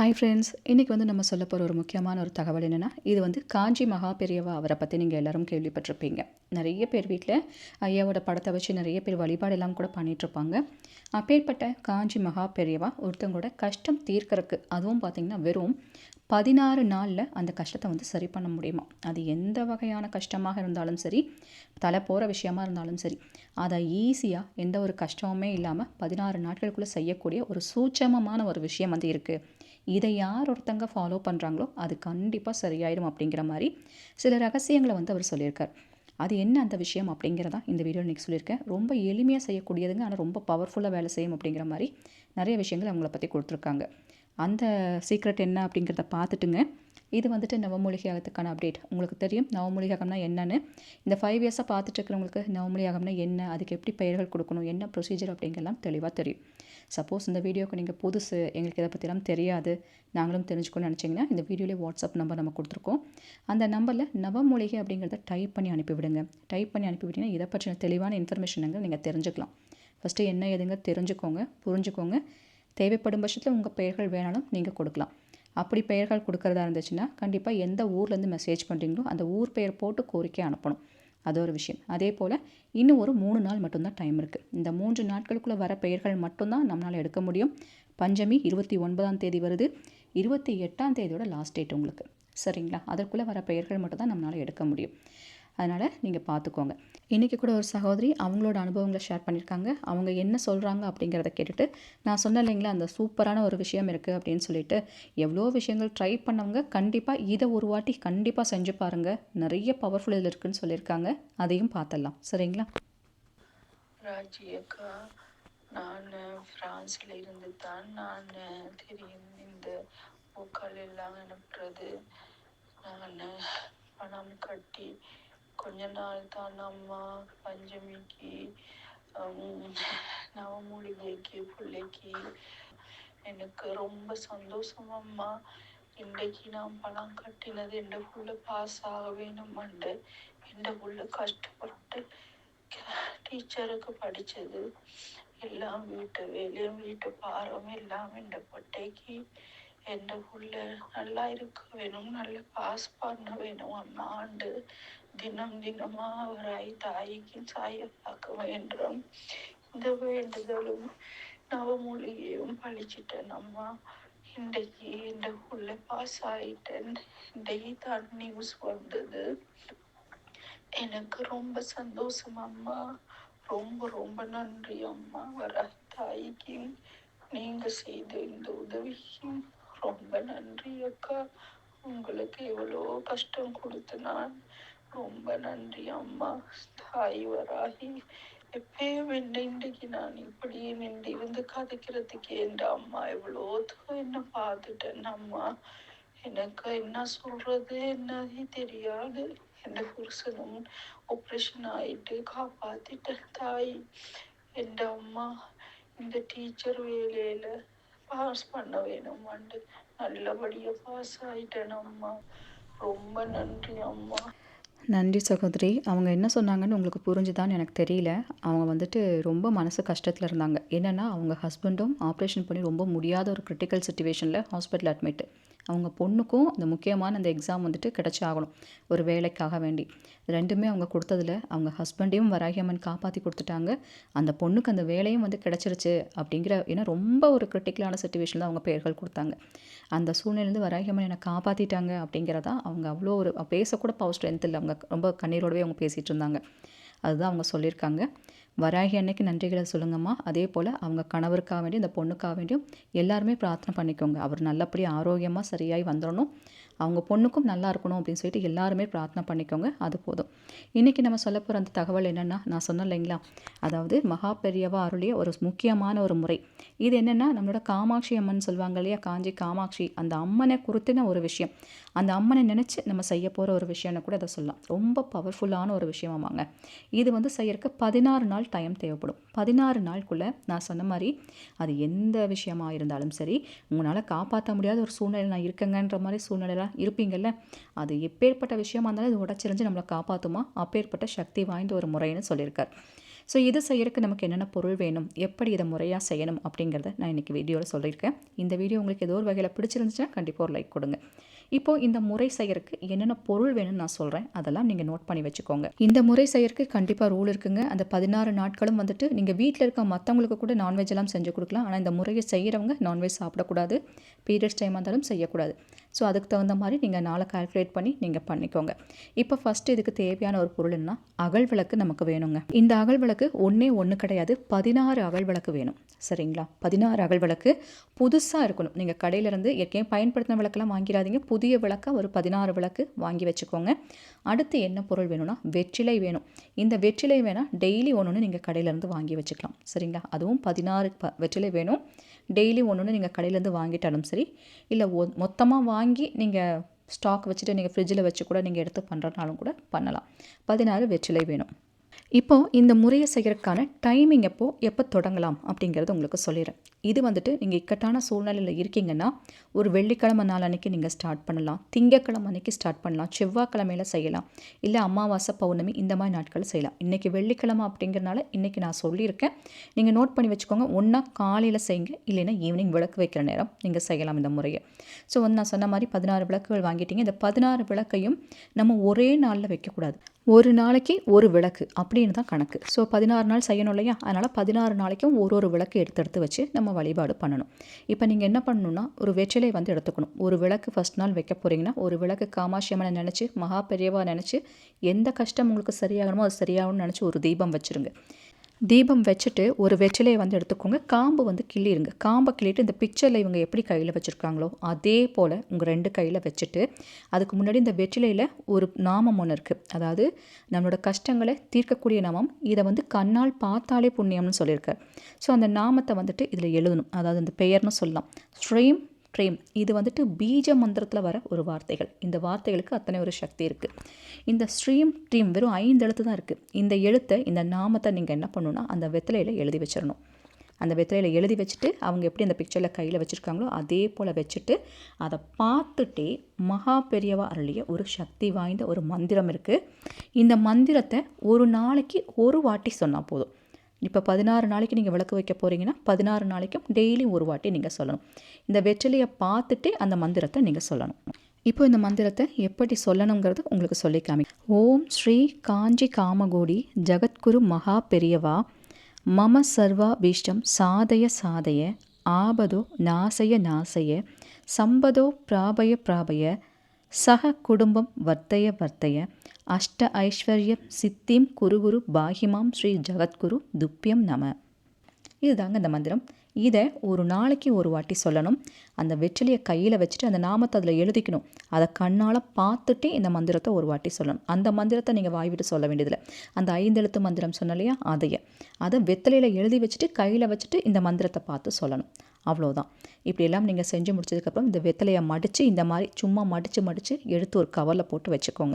Hi friends இன்றைக்கி வந்து நம்ம சொல்ல போகிற ஒரு முக்கியமான ஒரு தகவல் என்னென்னா இது வந்து காஞ்சி மகா பெரியவா அவரை பற்றி நீங்கள் எல்லாரும் கேள்விப்பட்டிருப்பீங்க. நிறைய பேர் வீட்டில் ஐயாவோட படத்தை வச்சு நிறைய பேர் வழிபாடெல்லாம் கூட பண்ணிகிட்ருப்பாங்க அப்பேற்பட்ட காஞ்சி மகா பெரியவா ஒருத்தவங்களோட கஷ்டம் தீர்க்கறக்கு அதுவும் பார்த்திங்கன்னா வெறும் பதினாறு நாளில் அந்த கஷ்டத்தை வந்து சரி பண்ண முடியுமா? அது எந்த வகையான கஷ்டமாக இருந்தாலும் சரி தலை போகிற விஷயமா இருந்தாலும் சரி அதை ஈஸியாக எந்த ஒரு கஷ்டமுமே இல்லாமல் பதினாறு நாட்களுக்குள்ளே செய்யக்கூடிய ஒரு சூட்சமமான ஒரு விஷயம் வந்து இருக்குது இதை யார் ஒருத்தங்க ஃபாலோ பண்ணுறாங்களோ அது கண்டிப்பாக சரியாயிடும் அப்படிங்கிற மாதிரி சில ரகசியங்களை வந்து அவர் சொல்லியிருக்கார். அது என்ன அந்த விஷயம் அப்படிங்கிறதா இந்த வீடியோ இன்றைக்கி சொல்லியிருக்கேன். ரொம்ப எளிமையாக செய்யக்கூடியதுங்க ஆனால் ரொம்ப பவர்ஃபுல்லாக வேலை செய்யும் அப்படிங்கிற மாதிரி நிறைய விஷயங்கள் அவங்கள பற்றி கொடுத்துருக்காங்க. அந்த சீக்ரெட் என்ன அப்படிங்கிறத பார்த்துட்டுங்க. இது வந்துட்டு நவமூலிகாகத்துக்கான அப்டேட் உங்களுக்கு தெரியும் நவமூலிகாகம்னா என்னென்னு. இந்த ஃபைவ் இயர்ஸாக பார்த்துட்டு இருக்கிறவங்களுக்கு நவமூலிகாகம்னா என்ன அதுக்கு எப்படி பெயர்கள் கொடுக்கணும் என்ன ப்ரொசீஜர் அப்படிங்கெல்லாம் தெளிவாக தெரியும். சப்போஸ் இந்த வீடியோக்கு நீங்கள் புதுசு எங்களுக்கு இதை பற்றிலாம் தெரியாது நாங்களும் தெரிஞ்சுக்கணும்னு நினச்சிங்கன்னா இந்த வீடியோலேயே வாட்ஸ்அப் நம்பர் நம்ம கொடுத்துருக்கோம். அந்த நம்பரில் நவமூலிகை அப்படிங்கிறத டைப் பண்ணி அனுப்பிவிடுங்க. டைப் பண்ணி அனுப்பிவிட்டிங்கன்னா இதை பற்றின தெளிவான இன்ஃபர்மேஷனுங்க நீங்கள் தெரிஞ்சுக்கலாம். ஃபஸ்ட்டு என்ன எதுங்க தெரிஞ்சுக்கோங்க புரிஞ்சுக்கோங்க. தேவைப்படும் பட்சத்தில் உங்கள் பெயர்கள் வேணாலும் நீங்கள் கொடுக்கலாம். அப்படி பெயர்கள் கொடுக்குறதா இருந்துச்சுன்னா கண்டிப்பாக எந்த ஊர்லேருந்து மெசேஜ் பண்ணுறீங்களோ அந்த ஊர் பெயர் போட்டு கோரிக்கை அனுப்பணும். அது ஒரு விஷயம். அதே போல் இன்னும் ஒரு மூணு நாள் மட்டும்தான் டைம் இருக்குது இந்த மூன்று நாட்களுக்குள்ளே வர பெயர்கள் மட்டும்தான் நம்மளால் எடுக்க முடியும். பஞ்சமி இருபத்தி ஒன்பதாம் தேதி வருது. இருபத்தி எட்டாம் தேதியோட லாஸ்ட் டேட் உங்களுக்கு. சரிங்களா? அதற்குள்ளே வர பெயர்கள் மட்டும்தான் நம்மளால் எடுக்க முடியும். அதனால் நீங்கள் பார்த்துக்கோங்க இன்றைக்கி கூட ஒரு சகோதரி அவங்களோட அனுபவங்களை ஷேர் பண்ணியிருக்காங்க அவங்க என்ன சொல்கிறாங்க அப்படிங்கிறத கேட்டுட்டு நான் சொன்னேன் இல்லைங்களா அந்த சூப்பரான ஒரு விஷயம் இருக்குது அப்படின்னு சொல்லிட்டு எவ்வளோ விஷயங்கள் ட்ரை பண்ணவங்க கண்டிப்பாக இதை ஒரு வாட்டி கண்டிப்பாக செஞ்சு பாருங்கள் நிறைய பவர்ஃபுல் இதில் இருக்குதுன்னு சொல்லியிருக்காங்க. அதையும் பார்த்துடலாம். சரிங்களா? ராஜி அக்கா நான் ஃப்ரான்ஸில் இருந்து தான் நான் தெரியும் இந்த பூக்கள் எல்லாம் அனுப்புறது நான் பணம் கட்டி கொஞ்ச நாள் தான் அம்மா பஞ்சமிக்கு நவமூலிகைக்கு பிள்ளைக்கு. எனக்கு ரொம்ப சந்தோஷம் அம்மா. இன்றைக்கு நான் பணம் கட்டினது எந்த புள்ள பாஸ் ஆக வேணுமெண்டு எந்த புள்ள கஷ்டப்பட்டு டீச்சருக்கு படித்தது எல்லாம் வீட்டு வேலையும் வீட்டு பாரம் எல்லாம் இந்த பொட்டைக்கு எந்த புள்ள நல்லா இருக்க வேணும் நல்லா பாஸ் பண்ண வேணும் அம்மாண்டு தினம் தினமா அவராய் தாய்க்கு சாய பார்க்க வேண்டும் இந்த வேண்டுதலும் நவமொழியையும் பழிச்சிட்டேன் அம்மா இன்றைக்கு இந்த உள்ள பாஸ் ஆயிட்டேன் இன்றைக்கு தான் நியூஸ் வந்தது. எனக்கு ரொம்ப சந்தோஷம் அம்மா. ரொம்ப ரொம்ப நன்றி அம்மா. வர தாய்க்கு நீங்க செய்த இந்த உதவிக்கு ரொம்ப நன்றி அக்கா. உங்களுக்கு எவ்வளோ கஷ்டம் கொடுத்து நான் ரொம்ப நன்றி அம்மா. தாய் வராகி. எப்பயும் என்ன இன்றைக்கு நான் இப்படி நின்று இருந்து கதைக்கிறதுக்கு என்ற அம்மா எவ்வளோ என்ன பார்த்துட்டேன் அம்மா. எனக்கு என்ன சொல்றது என்னதே தெரியாது. எந்த புருஷனும் ஆப்ரேஷன் ஆயிட்டு காப்பாத்திட்டேன் தாய். எந்த அம்மா இந்த டீச்சர் வேலையில பாஸ் பண்ண வேணுமாண்டு. நல்லபடியா பாஸ் ஆயிட்டேன் அம்மா. ரொம்ப நன்றி அம்மா. நன்றி சகோதரி. அவங்க என்ன சொன்னாங்கன்னு உங்களுக்கு புரிஞ்சுதான்னு எனக்கு தெரியல. அவங்க வந்துட்டு ரொம்ப மனசு கஷ்டத்தில் இருந்தாங்க. என்னென்னா அவங்க ஹஸ்பண்டும் ஆப்ரேஷன் பண்ணி ரொம்ப முடியாத ஒரு கிரிட்டிக்கல் சுச்சுவேஷனில் ஹாஸ்பிட்டல் அட்மிட் அவங்க பொண்ணுக்கும் அந்த முக்கியமான அந்த எக்ஸாம் வந்துட்டு கிடச்சி ஆகணும். ஒரு வேலைக்காக வேண்டி. ரெண்டுமே அவங்க கொடுத்ததில் அவங்க ஹஸ்பண்டையும் வராகியம்மன் காப்பாற்றி கொடுத்துட்டாங்க. அந்த பொண்ணுக்கு அந்த வேலையும் வந்து கிடச்சிருச்சு அப்படிங்கிற ஏன்னா ரொம்ப ஒரு கிரிட்டிக்கலான சுச்சுவேஷனில் அவங்க பெயர்கள் கொடுத்தாங்க. அந்த சூழ்நிலேருந்து வராகியம்மன் என்னை காப்பாற்றிட்டாங்க அப்படிங்கிறதா அவங்க அவ்வளோ ஒரு பேசக்கூட பவர் ஸ்ட்ரென்த் இல்லை. அவங்க ரொம்ப கண்ணீரோடவே அவங்க பேசிகிட்டு இருந்தாங்க. அதுதான் அவங்க சொல்லியிருக்காங்க. வராகி அன்னைக்கு நன்றிகளை சொல்லுங்கம்மா. அதே போல் அவங்க கணவருக்காக வேண்டியும் இந்த பொண்ணுக்காக வேண்டியும் எல்லாருமே பிரார்த்தனை பண்ணிக்கோங்க. அவர் நல்லபடியாக ஆரோக்கியமாக சரியாகி வந்துடணும் அவங்க பொண்ணுக்கும் நல்லா இருக்கணும் அப்படின்னு சொல்லிட்டு எல்லாருமே பிரார்த்தனை பண்ணிக்கோங்க அது போதும். இன்றைக்கி நம்ம சொல்ல போகிற அந்த தகவல் என்னென்னா நான் சொன்னேன் இல்லைங்களா? அதாவது மகா பெரியவா அருளிய ஒரு முக்கியமான ஒரு முறை. இது என்னென்னா நம்மளோட காமாட்சி அம்மன் சொல்லுவாங்க இல்லையா? காஞ்சி காமாட்சி. அந்த அம்மனை குறித்தின ஒரு விஷயம். அந்த அம்மனை நினச்சி நம்ம செய்ய போகிற ஒரு விஷயம்னு கூட அதை சொல்லலாம். ரொம்ப பவர்ஃபுல்லான ஒரு விஷயமாமாங்க. இது வந்து செய்யறதுக்கு பதினாறு நாள் டைம் தேவைப்படும். பதினாறு நாளுக்குள்ளே நான் சொன்ன மாதிரி அது எந்த விஷயமா இருந்தாலும் சரி உங்களால் காப்பாற்ற முடியாத ஒரு சூழ்நிலை நான் இருக்கேங்கன்ற மாதிரி சூழ்நிலைலாம் இருப்பீங்கள்ல அது எப்பேற்பட்ட விஷயமா இருந்தாலும் அது உடச்சிருந்து நம்மளை காப்பாற்றுமா அப்பேற்பட்ட சக்தி வாய்ந்த ஒரு முறைன்னு சொல்லியிருக்கார். ஸோ இது செய்யறதுக்கு நமக்கு என்னென்ன பொருள் வேணும்? எப்படி இதை முறையாக செய்யணும்? அப்படிங்கிறத நான் இன்றைக்கி வீடியோவில் சொல்லியிருக்கேன். இந்த வீடியோ உங்களுக்கு ஏதோ ஒரு வகையில் பிடிச்சிருந்துச்சுன்னா கண்டிப்பாக ஒரு லைக் கொடுங்க. இப்போது இந்த முறை செய்யறதுக்கு என்னென்ன பொருள் வேணும்னு நான் சொல்கிறேன் அதெல்லாம் நீங்கள் நோட் பண்ணி வச்சுக்கோங்க. இந்த முறை செய்யறதுக்கு கண்டிப்பாக ரூல் இருக்குங்க. அந்த பதினாறு நாட்களும் வந்துட்டு நீங்கள் வீட்டில் இருக்க மற்றவங்களுக்கு கூட நான்வெஜ் எல்லாம் செஞ்சு கொடுக்கலாம். ஆனால் இந்த முறையை செய்கிறவங்க நான்வெஜ் சாப்பிடக்கூடாது. பீரியட்ஸ் டைம் இருந்தாலும் செய்யக்கூடாது. ஸோ அதுக்கு தகுந்த மாதிரி நீங்கள் நாளை கால்குலேட் பண்ணி நீங்கள் பண்ணிக்கோங்க. இப்போ ஃபஸ்ட்டு இதுக்கு தேவையான ஒரு பொருள் என்ன அகல் விளக்கு நமக்கு வேணுங்க. இந்த அகல் விளக்கு ஒன்றே ஒன்று கிடையாது பதினாறு அகல் விளக்கு வேணும். சரிங்களா? பதினாறு அகல் விளக்கு புதுசாக இருக்கணும். நீங்கள் கடையிலேருந்து ஏற்கனவே பயன்படுத்தின விளக்கெல்லாம் வாங்கிடாதீங்க. புதிய விளக்காக ஒரு பதினாறு விளக்கு வாங்கி வச்சுக்கோங்க. அடுத்து என்ன பொருள் வேணும்னா வெற்றிலை வேணும். இந்த வெற்றிலை வேணால் டெய்லி ஒன்று ஒன்று நீங்கள் கடையிலேருந்து வாங்கி வச்சுக்கலாம். சரிங்களா? அதுவும் பதினாறு ப வெற்றிலை வேணும். டெய்லி ஒன்று ஒன்று நீங்கள் கடையிலேருந்து வாங்கிட்டாலும் சரி இல்லை ஒ மொத்தமாக வாங்கி நீங்கள் ஸ்டாக் வச்சுட்டு நீங்கள் ஃப்ரிட்ஜில் வச்சு கூட நீங்கள் எடுத்து பண்ணுறதுனாலும் கூட பண்ணலாம். பதினாறு வெற்றிலை வேணும். இப்போது இந்த முறையை செய்கிறதுக்கான டைமிங் எப்போது எப்போ தொடங்கலாம் அப்படிங்கிறத உங்களுக்கு சொல்லிடுறேன். இது வந்துட்டு நீங்கள் இக்கட்டான சூழ்நிலையில் இருக்கீங்கன்னா ஒரு வெள்ளிக்கிழமை நாள் அன்றைக்கி நீங்கள் ஸ்டார்ட் பண்ணலாம். திங்கக்கிழமை அன்றைக்கி ஸ்டார்ட் பண்ணலாம். செவ்வாய்க்கிழமையில் செய்யலாம். இல்லை அமாவாசை பௌர்ணமி இந்த மாதிரி நாட்கள் செய்யலாம். இன்றைக்கி வெள்ளிக்கிழமை அப்படிங்கிறனால இன்றைக்கி நான் சொல்லியிருக்கேன். நீங்கள் நோட் பண்ணி வச்சுக்கோங்க. ஒன்றா காலையில் செய்யுங்க. இல்லைன்னா ஈவினிங் விளக்கு வைக்கிற நேரம் நீங்கள் செய்யலாம் இந்த முறையை. ஸோ வந்து நான் சொன்ன மாதிரி பதினாறு விளக்குகள் வாங்கிட்டீங்க. இந்த பதினாறு விளக்கையும் நம்ம ஒரே நாளில் வைக்கக்கூடாது. ஒரு நாளைக்கு ஒரு விளக்கு அப்படின்னு தான் கணக்கு. ஸோ பதினாறு நாள் செய்யணும் இல்லையா? அதனால் பதினாறு நாளைக்கும் ஒரு ஒரு விளக்கு எடுத்து எடுத்து வச்சு நம்ம வழிபாடு பண்ணணும். இப்போ நீங்கள் என்ன பண்ணணும்னா ஒரு வெற்றிலை வந்து எடுத்துக்கணும். ஒரு விளக்கு ஃபஸ்ட் நாள் வைக்க போகிறீங்கன்னா ஒரு விளக்கு காமாட்சி அம்மனை நினச்சி மகா பெரியவா நினச்சி எந்த கஷ்டம் உங்களுக்கு சரியாகணுமோ அது சரியாகணும்னு நினச்சி ஒரு தீபம் வச்சுருங்க. தீபம் வச்சுட்டு ஒரு வெற்றிலையை வந்து எடுத்துக்கோங்க. காம்பு வந்து கிள்ளிடுங்க காம்பை கிள்ளிட்டு இந்த பிக்சரில் இவங்க எப்படி கையில் வச்சுருக்காங்களோ அதே போல் உங்கள் ரெண்டு கையில் வச்சுட்டு அதுக்கு முன்னாடி இந்த வெற்றிலையில் ஒரு நாமம் ஒன்று இருக்குது அதாவது நம்மளோட கஷ்டங்களை தீர்க்கக்கூடிய நாமம். இதை வந்து கண்ணால் பார்த்தாலே புண்ணியம்னு சொல்லியிருக்கார். ஸோ அந்த நாமத்தை வந்துட்டு இதில் எழுதணும். அதாவது இந்த பெயர்னு சொல்லலாம். ஸ்ட்ரீம் ட்ரீம் இது வந்துட்டு பீஜ மந்திரத்தில் வர ஒரு வார்த்தைகள். இந்த வார்த்தைகளுக்கு அத்தனை ஒரு சக்தி இருக்குது இந்த ஸ்ட்ரீம் ட்ரீம் வெறும் ஐந்து எழுத்து தான் இருக்குது இந்த எழுத்தை இந்த நாமத்தை நீங்கள் என்ன பண்ணணும்னா அந்த வெத்தலையில் எழுதி வச்சிடணும் அந்த வெத்தலையில் எழுதி வச்சுட்டு அவங்க எப்படி அந்த பிக்சரில் கையில் வச்சுருக்காங்களோ அதே போல் வச்சுட்டு அதை பார்த்துட்டே மகா பெரியவா அருளிய ஒரு சக்தி வாய்ந்த ஒரு மந்திரம் இருக்குது இந்த மந்திரத்தை ஒரு நாளைக்கு ஒரு வாட்டி சொன்னால் போதும். இப்போ பதினாறு நாளைக்கு நீங்கள் விளக்கு வைக்க போகிறீங்கன்னா பதினாறு நாளைக்கும் டெய்லி ஒரு வாட்டி நீங்கள் சொல்லணும். இந்த வெற்றிலையை பார்த்துட்டு அந்த மந்திரத்தை நீங்கள் சொல்லணும். இப்போ இந்த மந்திரத்தை எப்படி சொல்லணுங்கிறது உங்களுக்கு சொல்லி காமி ஓம் ஸ்ரீ காஞ்சி காமகோடி ஜகத்குரு மகா பெரியவா மம சர்வாபீஷ்டம் சாதய சாதய ஆபதோ நாசய நாசய சம்பதோ பிராபய பிராபய சக குடும்பம் வர்த்தய வர்த்தய அஷ்ட ஐஸ்வர்யம் சித்திம் குருகுரு பாகிமாம் ஸ்ரீ ஜகத்குரு துப்பியம் நம. இதுதாங்க இந்த மந்திரம். இதை ஒரு நாளைக்கு ஒரு வாட்டி சொல்லணும். அந்த வெற்றிலையை கையில் வச்சுட்டு அந்த நாமத்தை அதில் எழுதிக்கணும். அதை கண்ணால் பார்த்துட்டு இந்த மந்திரத்தை ஒரு வாட்டி சொல்லணும். அந்த மந்திரத்தை நீங்கள் வாய் விட்டு சொல்ல வேண்டியதில்லை. அந்த ஐந்தெழுத்து மந்திரம் சொன்னலையா? அதையே. அதை வெத்தலையில் எழுதி வச்சுட்டு கையில் வச்சுட்டு இந்த மந்திரத்தை பார்த்து சொல்லணும். அவ்வளோதான் இப்படியெல்லாம் நீங்கள் செஞ்சு முடிச்சதுக்கப்புறம் இந்த வெத்தலையை மடித்து இந்த மாதிரி சும்மா மடித்து மடித்து எடுத்து ஒரு கவரில் போட்டு வச்சுக்கோங்க.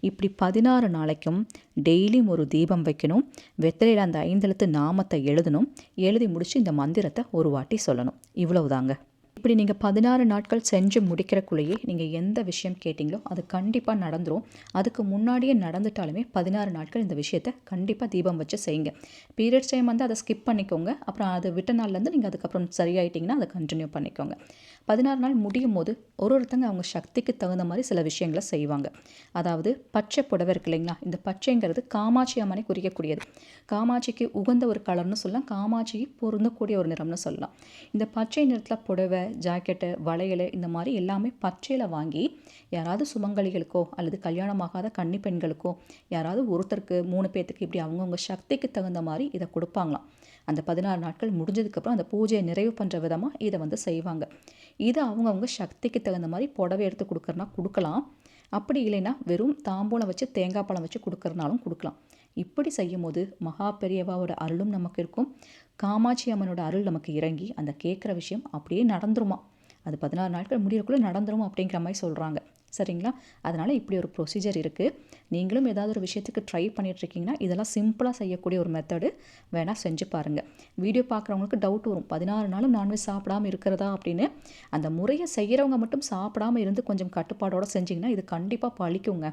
இப்படி பதினாறு நாளைக்கும் டெய்லியும் ஒரு தீபம் வைக்கணும். வெத்தலையில் அந்த ஐந்தெழுத்து நாமத்தை எழுதணும். எழுதி முடித்து இந்த மந்திரத்தை ஒரு வாட்டி சொல்லணும். இவ்வளவுதாங்க. இப்படி நீங்கள் பதினாறு நாட்கள் செஞ்சு முடிக்கிறக்குள்ளேயே நீங்கள் எந்த விஷயம் கேட்டிங்களோ அது கண்டிப்பாக நடந்துடும் அதுக்கு முன்னாடியே நடந்துட்டாலுமே பதினாறு நாட்கள் இந்த விஷயத்தை கண்டிப்பாக தீபம் வச்சு செய்யுங்க. பீரியட்ஸ் டைம் வந்து அதை ஸ்கிப் பண்ணிக்கோங்க. அப்புறம் அதை விட்ட நாள்லேருந்து நீங்கள் அதுக்கப்புறம் சரியாயிட்டிங்கன்னா அதை கண்டினியூ பண்ணிக்கோங்க. பதினாறு நாள் முடியும் போது ஒரு ஒருத்தங்க அவங்க சக்திக்கு தகுந்த மாதிரி சில விஷயங்களை செய்வாங்க. அதாவது பச்சை புடவை இருக்கு இல்லைங்களா? இந்த பச்சைங்கிறது காமாட்சி அம்மனை குறிக்கக்கூடியது. காமாட்சிக்கு உகந்த ஒரு கலர்னு சொல்லலாம். காமாட்சிக்கு பொருந்தக்கூடிய ஒரு நிறம்னு சொல்லலாம். இந்த பச்சை நிறத்தில் புடவை ஜாக்கெட்டு வளையல் இந்த மாதிரி எல்லாமே பச்சையில் வாங்கி யாராவது சுமங்கலிகளுக்கோ அல்லது கல்யாணமாகாத கன்னி பெண்களுக்கோ யாராவது ஒருத்தருக்கு மூணு பேர்த்துக்கு இப்படி அவங்கவுங்க சக்திக்கு தகுந்த மாதிரி இதை கொடுப்பாங்களாம். அந்த பதினாறு நாட்கள் முடிஞ்சதுக்கப்புறம் அந்த பூஜையை நிறைவு பண்ணுற விதமாக இதை வந்து செய்வாங்க. இது அவங்கவுங்க சக்திக்கு தகுந்த மாதிரி புடவை எடுத்து கொடுக்குறனா கொடுக்கலாம். அப்படி இல்லைன்னா வெறும் தாம்பூலம் வச்சு தேங்காய் பழம் வச்சு கொடுக்குறனாலும் கொடுக்கலாம். இப்படி செய்யும் போது மகா பெரியவாவோட அருளும் நமக்கு இருக்கும் காமாட்சி அம்மனோட அருள் நமக்கு இறங்கி அந்த கேட்குற விஷயம் அப்படியே நடந்துருமா? அது பதினாறு நாட்கள் முடியறக்குள்ளே நடந்துரும் அப்படிங்கிற மாதிரி சொல்கிறாங்க சரிங்களா? அதனால் இப்படி ஒரு ப்ரொசீஜர் இருக்குது நீங்களும் ஏதாவது ஒரு விஷயத்துக்கு ட்ரை பண்ணிகிட்ருக்கீங்கன்னா இதெல்லாம் சிம்பிளாக செய்யக்கூடிய ஒரு மெத்தடு வேணால் செஞ்சு பாருங்கள் வீடியோ பார்க்குறவங்களுக்கு டவுட் வரும். பதினாறு நாளும் நான்வெஜ் சாப்பிடாம இருக்கிறதா அப்படின்னு அந்த முறையை செய்கிறவங்க மட்டும் சாப்பிடாம இருந்து கொஞ்சம் கட்டுப்பாடோடு செஞ்சிங்கன்னா இது கண்டிப்பாக பழிக்குங்க.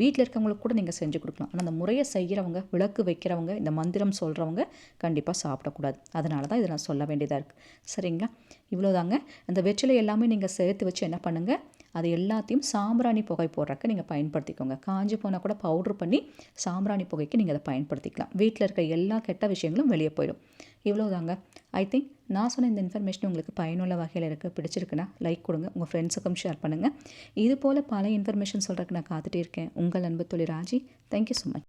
வீட்டில் இருக்கவங்களுக்கு கூட நீங்கள் செஞ்சு கொடுக்கலாம். ஆனால் அந்த முறையை செய்கிறவங்க விளக்கு வைக்கிறவங்க இந்த மந்திரம் சொல்கிறவங்க கண்டிப்பாக சாப்பிடக்கூடாது. அதனால தான் இதை நான் சொல்ல வேண்டியதாக இருக்குது சரிங்களா? இவ்வளோதாங்க அந்த வெற்றிலை எல்லாமே நீங்கள் சேர்த்து வச்சு என்ன பண்ணுங்கள் அது எல்லாத்தையும் சாம்பிராணி புகை போடுறக்கு நீங்கள் பயன்படுத்திக்கோங்க. காஞ்சி போனால் கூட பவுட்ரு பண்ணி சாம்பிராணி புகைக்கு நீங்கள் அதை பயன்படுத்திக்கலாம். வீட்டில் இருக்க எல்லா கெட்ட விஷயங்களும் வெளியே போயிடும். இவ்வளோதாங்க ஐ திங்க் நான் சொன்ன இந்த இன்ஃபர்மேஷன் உங்களுக்கு பயனுள்ள வகையில் இருக்குது பிடிச்சிருக்குன்னா லைக் கொடுங்க உங்கள் ஃப்ரெண்ட்ஸுக்கும் ஷேர் பண்ணுங்கள் இது போல் பல இன்ஃபர்மேஷன் சொல்கிறதுக்கு நான் காத்துட்டே இருக்கேன். உங்கள் அன்பு தொழில் ராஜி. Thank you so much